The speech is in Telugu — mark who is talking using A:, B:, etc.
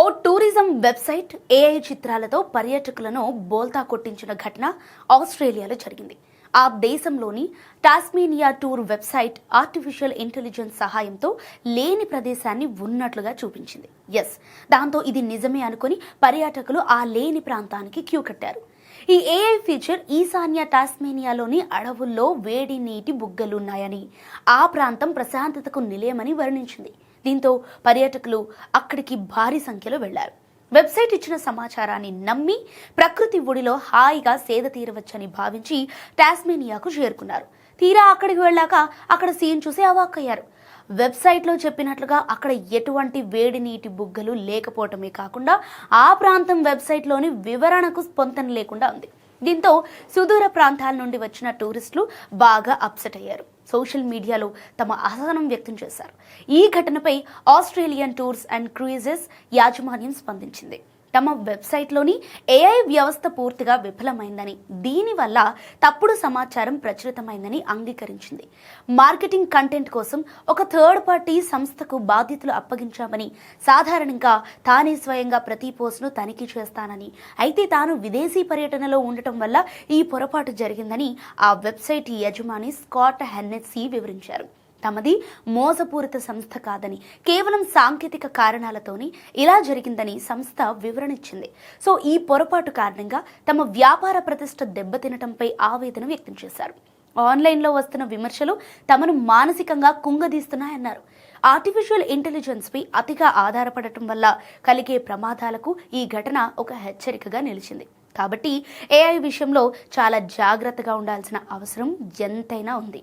A: ఓ టూరిజం వెబ్సైట్ ఏఐ చిత్రాలతో పర్యాటకులను బోల్తా కొట్టించిన ఘటన ఆస్ట్రేలియాలో జరిగింది. ఆ దేశంలోని Tasmania tour website artificial intelligence సహాయంతో లేని ప్రదేశాన్ని ఉన్నట్లుగా చూపించింది. ఎస్ దాంతో ఇది నిజమే అనుకుని పర్యాటకులు ఆ లేని ప్రాంతానికి క్యూ కట్టారు. ఈ ఏఐ ఫీచర్ ఈశాన్య టాస్మేనియాలోని అడవుల్లో వేడి నీటి బుగ్గలున్నాయని. ఆ ప్రాంతం ప్రశాంతతకు నిలయమని వర్ణించింది. దీంతో పర్యాటకులు అక్కడికి భారీ సంఖ్యలో వెళ్ళారు. వెబ్సైట్ ఇచ్చిన సమాచారాన్ని నమ్మి ప్రకృతి ఒడిలో హాయిగా సేద తీరవచ్చని భావించి టాస్మేనియాకు చేరుకున్నారు. తీరా అక్కడికి వెళ్ళాక అక్కడ సీన్ చూసి అవాక్కయ్యారు. వెబ్సైట్లో చెప్పినట్లుగా అక్కడ ఎటువంటి వేడి నీటి బుగ్గలు లేకపోవటమే కాకుండా ఆ ప్రాంతం వెబ్సైట్లోని వివరణకు పొంతన లేకుండా ఉంది. దీంతో సుదూర ప్రాంతాల నుండి వచ్చిన టూరిస్టులు బాగా అప్సెట్ అయ్యారు. సోషల్ మీడియాలో తమ అసహనం వ్యక్తం చేశారు. ఈ ఘటనపై ఆస్ట్రేలియన్ టూర్స్ అండ్ క్రూయిజెస్ యాజమాన్యం స్పందించింది. తమ వెబ్సైట్లోని ఏఐ వ్యవస్థ పూర్తిగా విఫలమైందని దీనివల్ల తప్పుడు సమాచారం ప్రచురితమైందని అంగీకరించింది. మార్కెటింగ్ కంటెంట్ కోసం ఒక థర్డ్ పార్టీ సంస్థకు బాధ్యతలు అప్పగించామని సాధారణంగా తానే స్వయంగా ప్రతి పోస్టును తనిఖీ చేస్తానని అయితే తాను విదేశీ పర్యటనలో ఉండటం వల్ల ఈ పొరపాటు జరిగిందని ఆ వెబ్సైట్ యజమాని స్కాట్ హెన్నెస్సీ వివరించారు. తమది మోసపూరిత సంస్థ కాదని కేవలం సాంకేతిక కారణాలతోని ఇలా జరిగిందని సంస్థ వివరణ ఇచ్చింది సో ఈ పొరపాటు కారణంగా తమ వ్యాపార ప్రతిష్ట దెబ్బతినటంపై ఆవేదన వ్యక్తం చేశారు. ఆన్లైన్లో వస్తున్న విమర్శలు తమను మానసికంగా కుంగదీస్తున్నాయన్నారు. ఆర్టిఫిషియల్ ఇంటెలిజెన్స్పై అతిగా ఆధారపడటం వల్ల కలిగే ప్రమాదాలకు ఈ ఘటన ఒక హెచ్చరికగా నిలిచింది. కాబట్టి ఏఐ విషయంలో చాలా జాగ్రత్తగా ఉండాల్సిన అవసరం ఎంతైనా ఉంది.